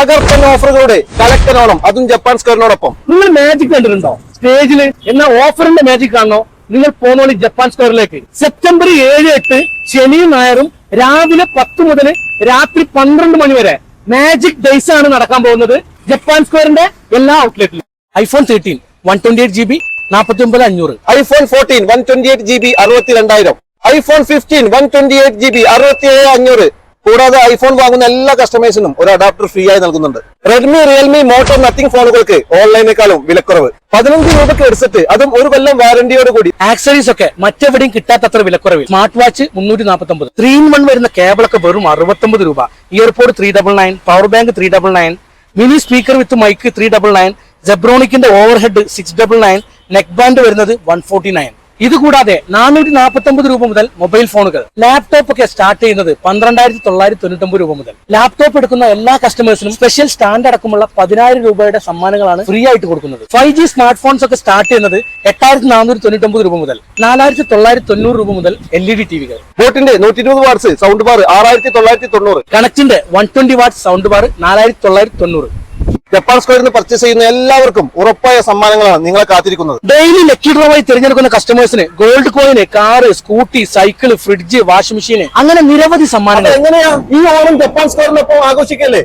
തകർപ്പൻ ഓഫറുകളുടെ കലക്കനോണം അതും ജപ്പാൻ സ്ക്വയറിനോടൊപ്പം. നിങ്ങൾ മാജിക് കണ്ടിട്ടുണ്ടോ? സ്റ്റേജിൽ എന്ന ഓഫറിന്റെ മാജിക് കാണണോ നിങ്ങൾ പോന്നോളി ജപ്പാൻ സ്ക്വയറിലേക്ക്. സെപ്റ്റംബർ ഏഴ് എട്ട് ശനിയും ഞായറും രാവിലെ പത്ത് മുതൽ രാത്രി പന്ത്രണ്ട് മണി വരെ മാജിക് ഡേയ്സ് ആണ് നടക്കാൻ പോകുന്നത് ജപ്പാൻ സ്ക്വയറിന്റെ എല്ലാ ഔട്ട്ലെറ്റിലും iPhone thirteen one twenty eight G B നാൽപ്പത്തി ഒമ്പത് അഞ്ഞൂറ്. IPhone fourteen one twenty eight G B അറുപത്തി രണ്ടായിരം iPhone fifteen one twenty eight G B അറുപത്തി ഏഴ് അഞ്ഞൂറ്. കൂടാതെ ഐഫോൺ വാങ്ങുന്ന എല്ലാ കസ്റ്റമേഴ്സിനും ഒരു അഡാപ്റ്റർ ഫ്രീ ആയി നൽകുന്നുണ്ട്. റെഡ്മി റിയൽമി മോട്ടോ നത്തിങ് ഫോണുകൾക്ക് ഓൺലൈനേക്കാളും വിലക്കുറവ്. പതിനഞ്ച് രൂപയ്ക്ക് എടുത്തിട്ട് അതും ഒരു കൊല്ലം വാറന്റിയോട് കൂടി. ആക്സറീസ് ഒക്കെ മറ്റെവിടെയും കിട്ടാത്തത്ര വിലക്കുറവ് സ്മാർട്ട് വാച്ച് മുന്നൂറ്റി നാൽപ്പത്തി ഒമ്പത് ത്രീ ഇൻ വൺ വരുന്ന കേബിളൊക്കെ വെറും അറുപത്തൊമ്പത് രൂപ. Earpod three double nine power bank three double nine mini speaker with mic three double nine ജബ്രോണിക്കിന്റെ over head six double nine neck band വരുന്നത് വൺ ഫോർട്ടി നയൻ ഇത് കൂടാതെ നാനൂറ്റി നാൽപ്പത്തി ഒമ്പത് രൂപ മുതൽ മൊബൈൽ ഫോണുകൾ ലാപ്ടോപ്പ് ഒക്കെ സ്റ്റാർട്ട് ചെയ്യുന്നത് പന്ത്രണ്ടായിരത്തി തൊള്ളായിരത്തി തൊണ്ണൂറ്റി രൂപ മുതൽ. ലാപ്ടോപ്പ് എടുക്കുന്ന എല്ലാ കസ്റ്റമേഴ്സിനും സ്പെഷ്യൽ സ്റ്റാൻഡ് അടക്കമുള്ള പതിനായിരം രൂപയുടെ സമ്മാനങ്ങളാണ് ഫ്രീ ആയിട്ട് കൊടുക്കുന്നത്. ഫൈവ് ജി സ്മാർട്ട് ഫോൺസ് ഒക്കെ സ്റ്റാർട്ട് ചെയ്യുന്നത് എട്ടായിരത്തി നാനൂറ്റി തൊണ്ണൂറ്റി ഒമ്പത് രൂപ മുതൽ നാലായിരത്തി തൊള്ളായിരത്തി തൊണ്ണൂറ് രൂപ മുതൽ എൽ ഇ ഡി ടി വികൾ ബോട്ടിന്റെ നൂറ്റി ഇരുപത് വാട്സ് സൗണ്ട് ബാർ ആറായിരത്തി തൊള്ളായിരത്തി തൊണ്ണൂറ് കണക്റ്റിന്റെ one twenty watts sound bar നാലായിരത്തി തൊള്ളായിരത്തി തൊണ്ണൂറ് ജപ്പാൻ സ്ക്വയറിൽ നിന്ന് പർച്ചേസ് ചെയ്യുന്ന എല്ലാവർക്കും ഉറപ്പായ സമ്മാനങ്ങളാണ് നിങ്ങളെ കാത്തിരിക്കുന്നത്. ഡെയിലി ലക്കി ഡ്രോവായി തിരഞ്ഞെടുക്കുന്ന കസ്റ്റമേഴ്സിന് gold കോയിന് car scooty cycle fridge washing machine അങ്ങനെ നിരവധി സമ്മാനങ്ങൾ. എങ്ങനെയാ ഈ ഓണം ജപ്പാൻ സ്ക്വയറിനൊപ്പം ആഘോഷിക്കല്ലേ?